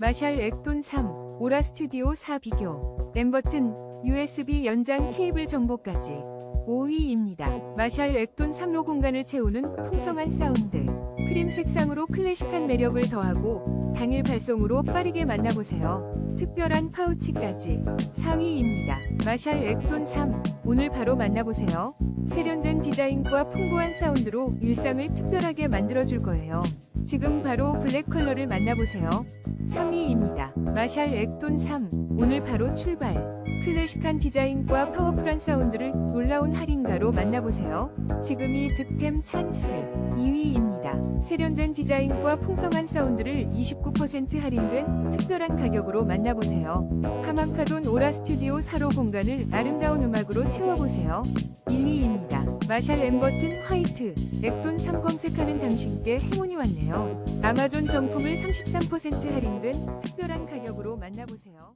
마샬 액돈 3, 오라 스튜디오 4 비교, 램 버튼, USB 연장 케이블 정보까지. 5위입니다. 마샬 액돈 3로 공간을 채우는 풍성한 사운드, 크림 색상으로 클래식한 매력을 더하고 당일 발송으로 빠르게 만나보세요. 특별한 파우치까지 4위입니다. 마샬 액돈 3, 오늘 바로 만나보세요. 세련된 디자인과 풍부한 사운드로 일상을 특별하게 만들어줄 거예요. 지금 바로 블랙 컬러를 만나보세요. 3위입니다. 마샬 액돈 3. 오늘 바로 출발. 클래식한 디자인과 파워풀한 사운드를 놀라운 할인가로 만나보세요. 지금이 득템 찬스. 2위입니다. 세련된 디자인과 풍성한 사운드를 29% 할인된 특별한 가격으로 만나보세요. 하마카돈 오라 스튜디오 4로 공간을 아름다운 음악으로 채워보세요. 1위입니다. 마샬 엠버튼 화이트 액돈 3 검색하는 당신께 행운이 왔네요. 아마존 정품을 33% 할인된 특별한 가격으로 만나보세요.